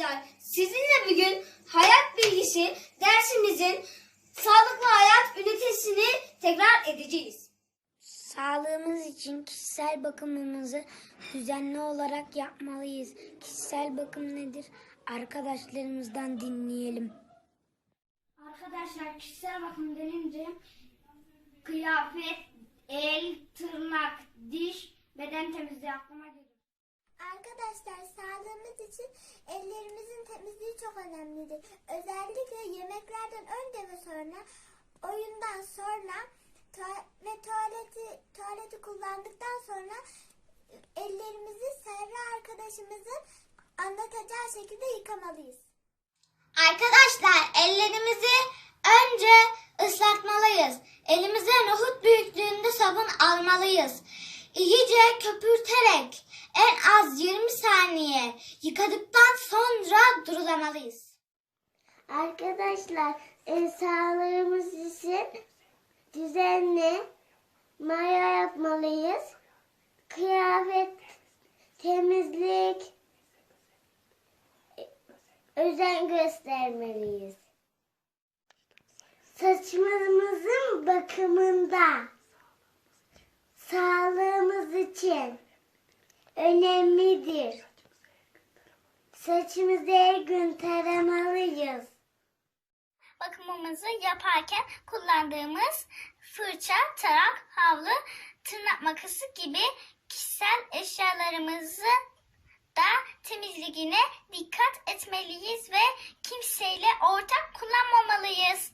Arkadaşlar sizinle bugün hayat bilgisi dersimizin sağlıklı hayat ünitesini tekrar edeceğiz. Sağlığımız için kişisel bakımımızı düzenli olarak yapmalıyız. Kişisel bakım nedir? Arkadaşlarımızdan dinleyelim. Arkadaşlar kişisel bakım denince kıyafet, el, tırnak, diş, beden temizliği aklıma geliyor. Arkadaşlar sağlığımız için ellerimizin temizliği çok önemlidir. Özellikle yemeklerden önce ve sonra, oyundan sonra ve tuvaleti tuvaleti kullandıktan sonra ellerimizi Serra arkadaşımızın anlatacağı şekilde yıkamalıyız. Arkadaşlar ellerimizi önce ıslatmalıyız. Elimize nohut büyüklüğünde sabun almalıyız. İyice köpürterek en az 20 saniye yıkadıktan sonra durulamalıyız. Arkadaşlar e, sağlığımız için düzenli maya yapmalıyız. Kıyafet, temizlik, e, özen göstermeliyiz. Saçımızın bakımında sağlığımız için önemlidir. Saçımızı her gün taramalıyız. Bakımımızı yaparken kullandığımız fırça, tarak, havlu, tırnak makası gibi kişisel eşyalarımızı da temizliğine dikkat etmeliyiz ve kimseyle ortak kullanmamalıyız.